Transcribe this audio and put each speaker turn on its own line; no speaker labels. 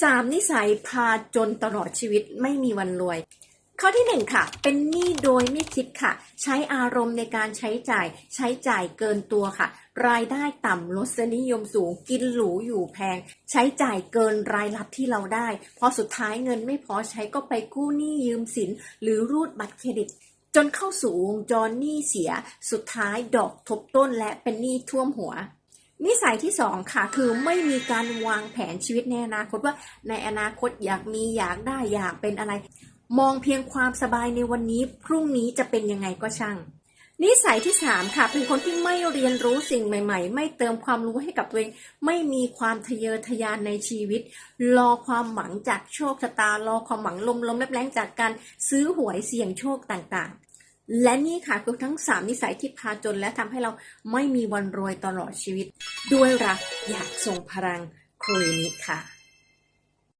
สามนิสัยพาจนตลอดชีวิตไม่มีวันรวย ข้อที่หนึ่งค่ะ เป็นหนี้โดยไม่คิดค่ะ ใช้อารมณ์ในการใช้จ่าย ใช้จ่ายเกินตัวค่ะ รายได้ต่ำรสนิยมสูง กินหรูอยู่แพง ใช้จ่ายเกินรายรับที่เราได้ พอสุดท้ายเงินไม่พอใช้ก็ไปกู้หนี้ยืมสิน หรือรูดบัตรเครดิตจนเข้าสู่วงจรหนี้เสีย สุดท้ายดอกทบต้นและเป็นหนี้ท่วมหัว นิสัยที่สองค่ะคือไม่มีการวางแผนชีวิตในอนาคตว่าในอนาคตอยากมีอยากได้อยากเป็นอะไร มองเพียงความสบายในวันนี้ พรุ่งนี้จะเป็นยังไงก็ช่าง นิสัยที่สามค่ะ เป็นคนที่ไม่เรียนรู้สิ่งใหม่ ๆ ไม่เติมความรู้ให้กับตัวเอง ไม่มีความทะเยอทะยานในชีวิต รอความหวังจากโชคชะตารอความหวังลมลมแรงๆจากการซื้อหวยเสี่ยงโชคต่างๆและนี่ค่ะคือทั้งสามนิสัยที่พาจนและทำให้เราไม่มีวันรวยตลอดชีวิต ด้วยรักอยากส่งพลังครุยนิค่ะ